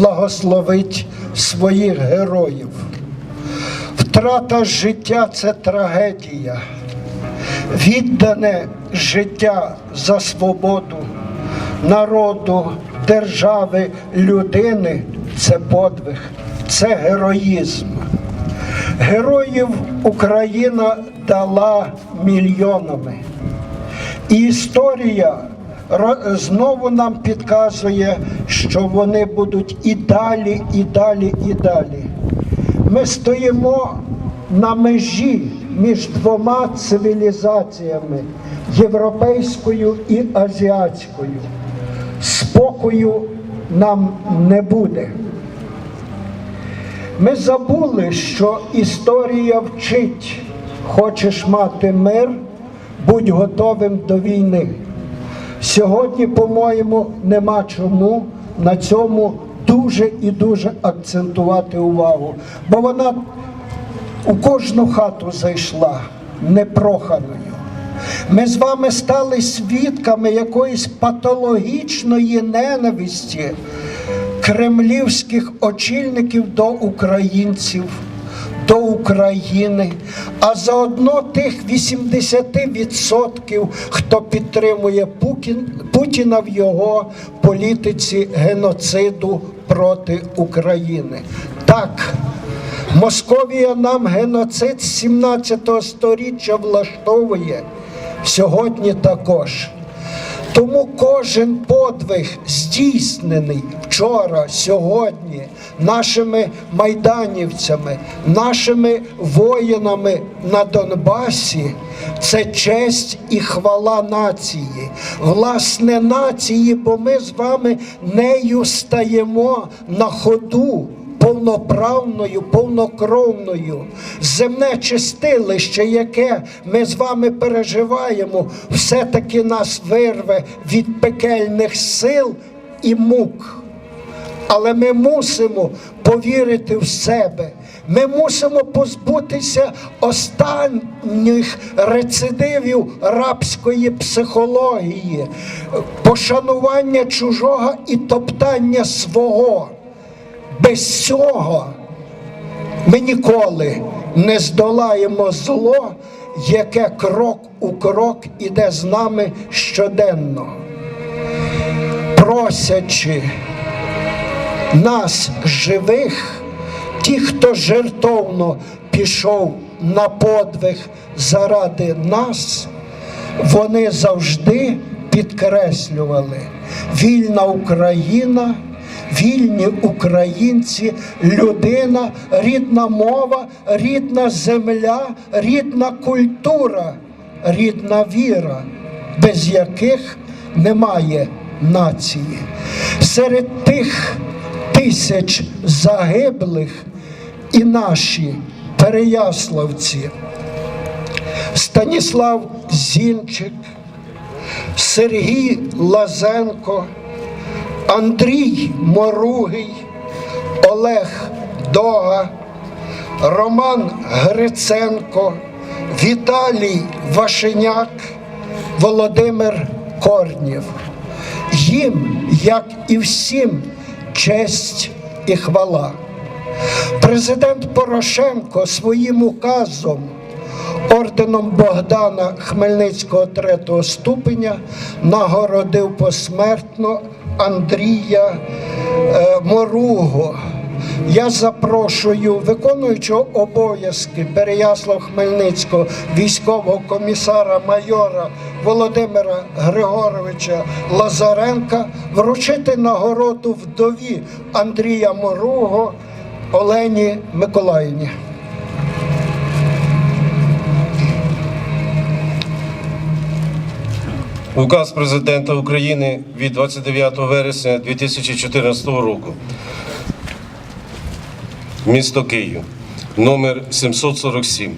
благословить своїх героїв. Втрата життя це трагедія. Віддане життя за свободу народу, держави, людини це подвиг, це героїзм. Героїв Україна дала мільйонами. І історія знову нам підказує, що вони будуть і далі, і далі, і далі. Ми стоїмо на межі між двома цивілізаціями європейською і азіатською. Спокою нам не буде. Ми забули, що історія вчить, хочеш мати мир, будь готовим до війни. Сьогодні, по-моєму, нема чому на цьому дуже і дуже акцентувати увагу, бо вона у кожну хату зайшла непроханою. Ми з вами стали свідками якоїсь патологічної ненависті кремлівських очільників до українців, до України, а заодно тих 80%, хто підтримує Путіна в його політиці геноциду проти України. Так, Московія нам геноцид з 17 століття влаштовує сьогодні також. Тому кожен подвиг здійснений вчора, сьогодні нашими майданівцями, нашими воїнами на Донбасі. Це честь і хвала нації, власне нації, бо ми з вами нею стаємо на ходу повноправною, повнокровною. Земне чистилище, яке ми з вами переживаємо, все-таки нас вирве від пекельних сил і мук. Але ми мусимо повірити в себе. Ми мусимо позбутися останніх рецидивів рабської психології, пошанування чужого і топтання свого. Без цього ми ніколи не здолаємо зло, яке крок у крок іде з нами щоденно, просячи нас живих, ті, хто жертовно пішов на подвиг заради нас, вони завжди підкреслювали вільна Україна. Вільні українці, людина, рідна мова, рідна земля, рідна культура, рідна віра, без яких немає нації. Серед тих тисяч загиблих і наші переяславці, Станіслав Зінчик, Сергій Лазенко. Андрій Моругий, Олег Дога, Роман Гриценко, Віталій Вашеняк, Володимир Корнєв. Їм, як і всім, честь і хвала. Президент Порошенко своїм указом орденом Богдана Хмельницького третього ступеня нагородив посмертно Андрія е, Моруго. Я запрошую виконуючого обов'язки Переяслав Хмельницького військового комісара майора Володимира Григоровича Лазаренка вручити нагороду вдові Андрія Моруго Олені Миколаївні. Указ президента України від 29 вересня 2014 року. Місто Київ, номер 747.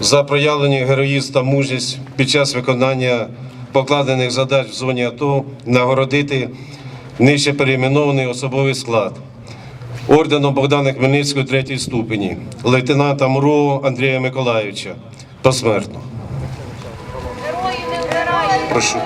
За проявлені героїзм та мужність під час виконання покладених задач в зоні АТО нагородити нижче перейменований особовий склад. Орденом Богдана Хмельницького третій ступені, лейтенанта МРО Андрія Миколаївича. Посмертно прошу.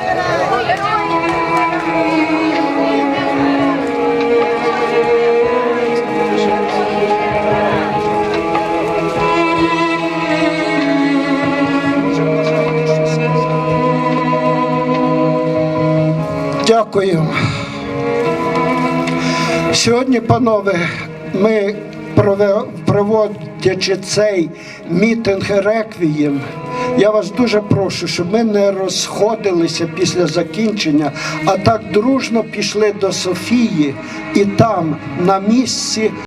Дякую. Сьогодні, панове, ми проводячи цей мітинг реквієм я вас дуже прошу, щоб ми не розходилися після закінчення, а так дружно пішли до Софії і там на місці